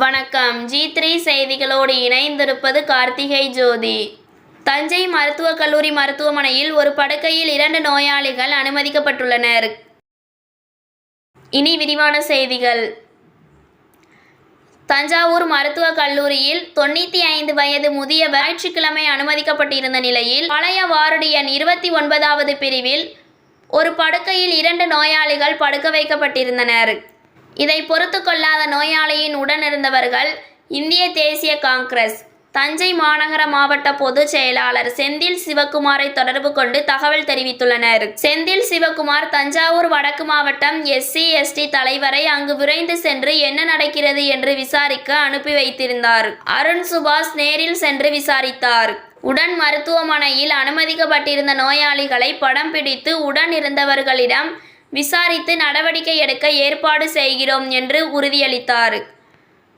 வணக்கம். G three செய்திகளோடு இணைந்திருப்பது கார்த்திகை ஜோதி. தஞ்சை மருத்துவக் கல்லூரி மருத்துவமனையில் ஒரு படுக்கையில் இரண்டு நோயாளிகள் அனுமதிக்கப்பட்டுள்ளனர். இனி விரிவான செய்திகள். தஞ்சாவூர் மருத்துவக் கல்லூரியில் தொண்ணூற்றி ஐந்து வயது முதியவர் ஞாயிற்றுக்கிழமை அனுமதிக்கப்பட்டிருந்த நிலையில் பழைய வார்டு எண் இருபத்தி ஒன்பதாவது பிரிவில் ஒரு படுக்கையில் இரண்டு நோயாளிகள் படுக்க வைக்கப்பட்டிருந்தனர். இதை பொறுத்து கொள்ளாத நோயாளியின் உடனிருந்தவர்கள் இந்திய தேசிய காங்கிரஸ் தஞ்சை மாநகர மாவட்ட பொதுச் செயலாளர் செந்தில் சிவக்குமாரை தொடர்பு கொண்டு தகவல் தெரிவித்துள்ளனர். செந்தில் சிவக்குமார் தஞ்சாவூர் வடக்கு மாவட்டம் எஸ்சி எஸ்டி தலைவரை அங்கு விரைந்து சென்று என்ன நடக்கிறது என்று விசாரிக்க அனுப்பி வைத்திருந்தார். அருண் சுபாஷ் நேரில் சென்று விசாரித்தார். உடன் மருத்துவமனையில் அனுமதிக்கப்பட்டிருந்த நோயாளிகளை படம் பிடித்து உடன் இருந்தவர்களிடம் விசாரித்து நடவடிக்கை எடுக்க ஏற்பாடு செய்கிறோம் என்று உறுதியளித்தார்.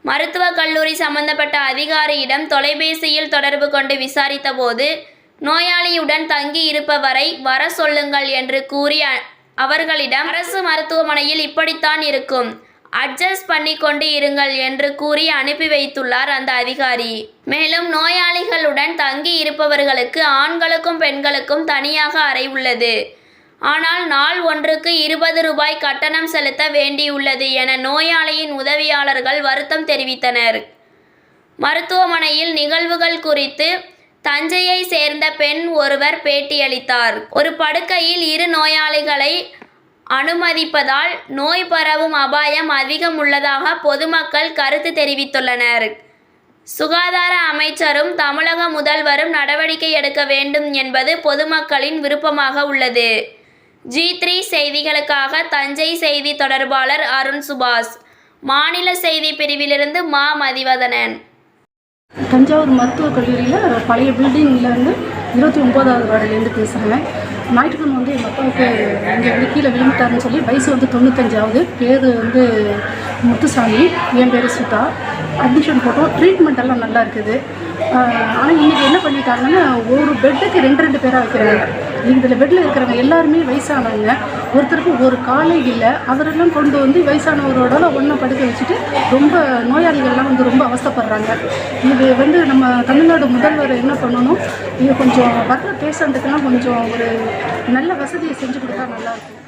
மருத்துவக் கல்லூரி சம்பந்தப்பட்ட அதிகாரியிடம் தொலைபேசியில் தொடர்பு கொண்டு விசாரித்தபோது நோயாளியுடன் தங்கி இருப்பவரை வர சொல்லுங்கள் என்று கூறி அவர்களிடம் அரசு மருத்துவமனையில் இப்படித்தான் இருக்கும். அட்ஜஸ்ட் பண்ணி கொண்டு இருங்கள் என்று கூறி அனுப்பி வைத்துள்ளார் அந்த அதிகாரி. மேலும் நோயாளிகளுடன் தங்கி இருப்பவர்களுக்கு ஆண்களுக்கும் பெண்களுக்கும் தனியாக அறை உள்ளது. ஆனால் நாள் ஒன்றுக்கு இருபது ரூபாய் கட்டணம் செலுத்த வேண்டியுள்ளது என நோயாளியின் உதவியாளர்கள் வருத்தம் தெரிவித்தனர். மருத்துவமனையில் நிகழ்வுகள் குறித்து தஞ்சையை சேர்ந்த பெண் ஒருவர் பேட்டியளித்தார். ஒரு படுக்கையில் இரு நோயாளிகளை அனுமதிப்பதால் நோய் பரவும் அபாயம் அதிகம் உள்ளதாக பொதுமக்கள் கருத்து தெரிவித்துள்ளனர். சுகாதார அமைச்சரும் தமிழக முதல்வரும் நடவடிக்கை எடுக்க வேண்டும் என்பது பொதுமக்களின் விருப்பமாக உள்ளது. ஜி த்ரீ செய்திகளுக்காக தஞ்சை செய்தி தொடர்பாளர் அருண் சுபாஷ். மாநில செய்தி பிரிவிலிருந்து மா. மதிவதனன். தஞ்சாவூர் மருத்துவக் கல்லூரியில் பழைய பில்டிங்கில் வந்து இருபத்தி ஒம்போதாவது வார்டுலேருந்து பேசுகிறேன் ஞாயிற்றுக்கிழமை வந்து எங்கள் அப்பாவுக்கு இங்கே வந்து கீழே விழுந்துட்டாருன்னு சொல்லி வயசு வந்து தொண்ணூத்தஞ்சாவது. பேர் வந்து முத்துசாமி என் பேர் சுதா. அட்மிஷன் போட்டோம் ட்ரீட்மெண்ட் எல்லாம் நல்லா இருக்குது. ஆனால் இன்றைக்கி என்ன பண்ணிட்டாங்கன்னா ஒரு பெட்டுக்கு ரெண்டு ரெண்டு பேராக வைக்கிறாங்க. இதில் பெட்டில் இருக்கிறவங்க எல்லாருமே வயசானவங்க. ஒருத்தருக்கு ஒரு காலே இல்லை. அவரெல்லாம் கொண்டு வந்து வயசானவரோட ஒன்றை படுக்க வச்சுட்டு ரொம்ப நோயாளிகள்லாம் வந்து ரொம்ப அவஸ்தைப்படுறாங்க. இது வந்து நம்ம தமிழ்நாடு முதல்வர் என்ன பண்ணணும்? இது கொஞ்சம் வர்ற பேஷண்ட்டுக்கெல்லாம் கொஞ்சம் ஒரு நல்ல வசதியை செஞ்சு கொடுத்தா நல்லாயிருக்கும்